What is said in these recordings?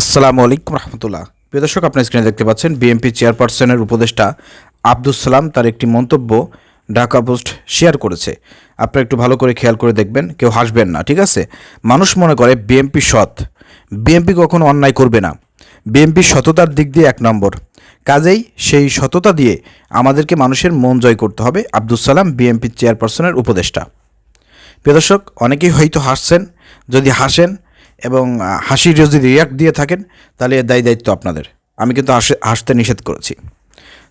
আসসালামু আলাইকুম রহমতুল্লাহ। প্রিয় দর্শক, আপনার স্ক্রিনে দেখতে পাচ্ছেন বিএনপি চেয়ারপারসনের উপদেষ্টা আব্দুল সালাম তার একটি মন্তব্য ঢাকা পোস্ট শেয়ার করেছে। আপনারা একটু ভালো করে খেয়াল করে দেখবেন, কেউ হাসবেন না, ঠিক আছে? মানুষ মনে করে বিএনপি সৎ। বিএনপি কখনো অন্যায় করবে না। বিএনপি সততার দিক দিয়ে এক নম্বর। কাজেই সেই সততা দিয়ে আমাদেরকে মানুষের মন জয় করতে হবে আব্দুল সালাম বিএনপি চেয়ারপারসনের উপদেষ্টা। প্রিয় দর্শক, অনেকেই হয়তো হাসছেন, যদি হাসেন এবং হাসির যদি রিয়াক্ট দিয়ে থাকেন, তাহলে এর দায়ী দায়িত্ব আপনাদের। আমি কিন্তু হাসে, হাসতে নিষেধ করেছি।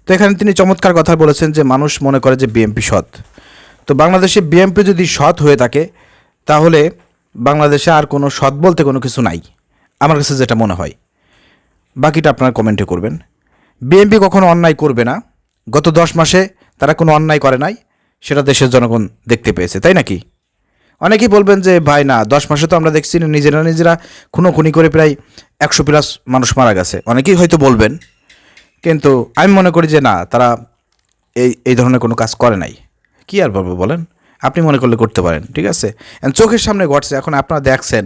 তো এখানে তিনি চমৎকার কথা বলেছেন যে, মানুষ মনে করে যে বিএনপি সৎ। তো বাংলাদেশে বিএনপি যদি সৎ হয়ে থাকে, তাহলে বাংলাদেশে আর কোনো সৎ বলতে কোনো কিছু নাই। আমার কাছে যেটা মনে হয়। বাকিটা আপনারা কমেন্টে করবেন। বিএনপি কখনো অন্যায় করবে না। গত দশ মাসে তারা কোনো অন্যায় করে নাই। সেটা দেশের জনগণ দেখতে পেয়েছে, তাই নাকি? অনেকেই বলবেন যে, ভাই, না, দশ মাসে তো আমরা দেখছি নিজেরা নিজেরা খুনোখুনি করে প্রায় একশো প্লাস মানুষ মারা গেছে। অনেকেই হয়তো বলবেন, কিন্তু আমি মনে করি যে, না, তারা এই এই ধরনের কোনো কাজ করে নাই। কি আর বলব বলেন? আপনি মনে করলে করতে পারেন, ঠিক আছে? চোখের সামনে ঘটছে, এখন আপনারা দেখছেন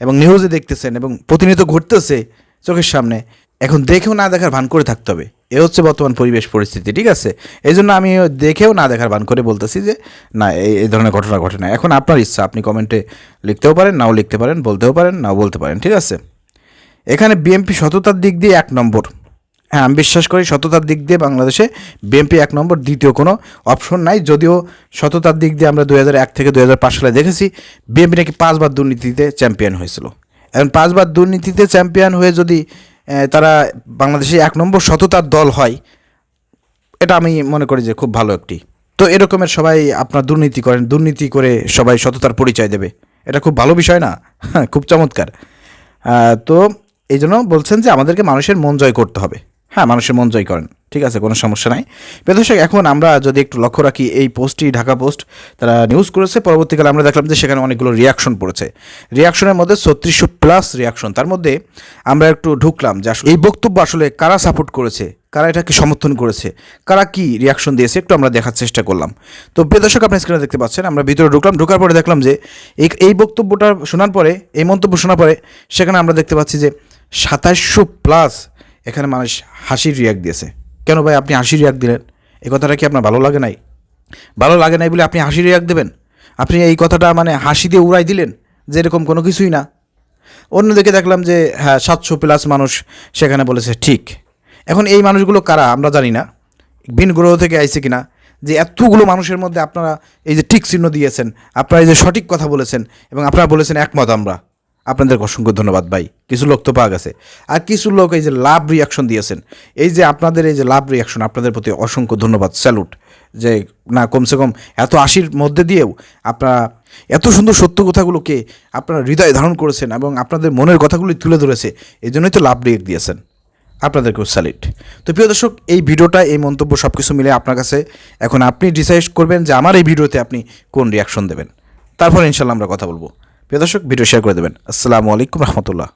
এবং নিউজে দেখতেছেন এবং প্রতিনিয়ত ঘটতেছে চোখের সামনে। এখন দেখেও না দেখার ভান করে থাকতে হবে। এ হচ্ছে বর্তমান পরিবেশ পরিস্থিতি, ঠিক আছে? এই জন্য আমি দেখেও না দেখার বান করে বলতেছি যে, না, এই ধরনের ঘটনা ঘটে না। এখন আপনার ইচ্ছা, আপনি কমেন্টে লিখতেও পারেন, নাও লিখতে পারেন, বলতেও পারেন, নাও বলতে পারেন, ঠিক আছে? এখানে বিএমপি সততার দিক দিয়ে এক নম্বর। হ্যাঁ আমি বিশ্বাস করি সততার দিক দিয়ে বাংলাদেশে বিএনপি এক নম্বর, দ্বিতীয় কোনো অপশন নাই। যদিও সততার দিক দিয়ে আমরা দু এক থেকে দু হাজার পাঁচ সালে দেখেছি, বিএনপি নাকি পাঁচবার দুর্নীতিতে চ্যাম্পিয়ন হয়েছিল। এখন পাঁচবার দুর্নীতিতে চ্যাম্পিয়ন হয়ে যদি তারা বাংলাদেশে এক নম্বর সততার দল হয়। এটা আমি মনে করি যে খুব ভালো একটি। তো এরকমের সবাই আপনার দুর্নীতি করেন, দুর্নীতি করে সবাই সততার পরিচয় দেবে। এটা খুব ভালো বিষয় না? হ্যাঁ খুব চমৎকার। তো এই জন্য বলছেন যে আমাদেরকে মানুষের মন জয় করতে হবে। হ্যাঁ মানুষের মন জয় করেন। ঠিক আছে, কোনো সমস্যা নাই। বেদর্শক এখন আমরা যদি একটু লক্ষ্য রাখি, এই পোস্টটি ঢাকা পোস্ট তারা নিউজ করেছে। পরবর্তীকালে আমরা দেখলাম যে সেখানে অনেকগুলো রিয়াকশন পড়েছে। রিয়াকশনের মধ্যে ছত্রিশশো প্লাস রিয়াকশন তার মধ্যে আমরা একটু ঢুকলাম যে এই বক্তব্য আসলে কারা সাপোর্ট করেছে? কারা এটাকে সমর্থন করেছে? কারা কি রিয়াকশন দিয়েছে? একটু আমরা দেখার চেষ্টা করলাম। তো দর্শক, আপনি স্ক্রিনে দেখতে পাচ্ছেন, আমরা ভিতরে ঢুকলাম। ঢোকার পরে দেখলাম যে এই এই বক্তব্যটা শোনার পরে, এই মন্তব্য শোনার পরে সেখানে আমরা দেখতে পাচ্ছি যে সাতাশশো প্লাস এখানে মানুষ হাসির রিয়াক্ট দিয়েছে। কেন ভাই আপনি হাসির রিয়াক্ট দিলেন? এই কথাটা কি আপনার ভালো লাগে নাই? ভালো লাগে নাই বলে আপনি হাসির রিয়াক্ট দেবেন? আপনি এই কথাটা মানে হাসি দিয়ে উড়াই দিলেন যে এরকম কোনো কিছুই না। অন্যদিকে দেখলাম যে হ্যাঁ সাতশো প্লাস মানুষ সেখানে বলেছে, ঠিক। এখন এই মানুষগুলো কারা আমরা জানি না। ভিন গ্রহ থেকে আইছে কিনা? যে এতগুলো মানুষের মধ্যে আপনারা এই যে ঠিক চিহ্ন দিয়েছেন, আপনারা এই যে সঠিক কথা বলেছেন এবং আপনারা বলেছেন একমত আমরা। আপনাদের অসংখ্য ধন্যবাদ ভাই। কিছু লোক তো পাওয়া গেছে। আর কিছু লোক এই যে লাভ রিয়াকশন দিয়েছেন। এই যে আপনাদের এই যে লাভ রিয়াকশন আপনাদের প্রতি অসংখ্য ধন্যবাদ। স্যালুট যে না, কমসে কম এত আশির মধ্যে দিয়েও আপনারা এত সুন্দর সত্য কথাগুলোকে আপনারা হৃদয় ধারণ করেছেন এবং আপনাদের মনের কথাগুলি তুলে ধরেছে, এই জন্যই তো লাভ রিয়েক্ট দিয়েছেন। আপনাদেরকেও স্যালিট তো প্রিয় দর্শক, এই ভিডিওটা, এই মন্তব্য সব কিছু মিলে আপনার কাছে। এখন আপনি ডিসাইড করবেন যে আমার এই ভিডিওতে আপনি কোন রিয়াকশন দেবেন। তারপর ইনশাল্লাহ আমরা কথা বলব। প্রিয় দর্শক ভিডিও শেয়ার করে দেবেন। আসসালামু আলাইকুম রহমতুল্লাহ।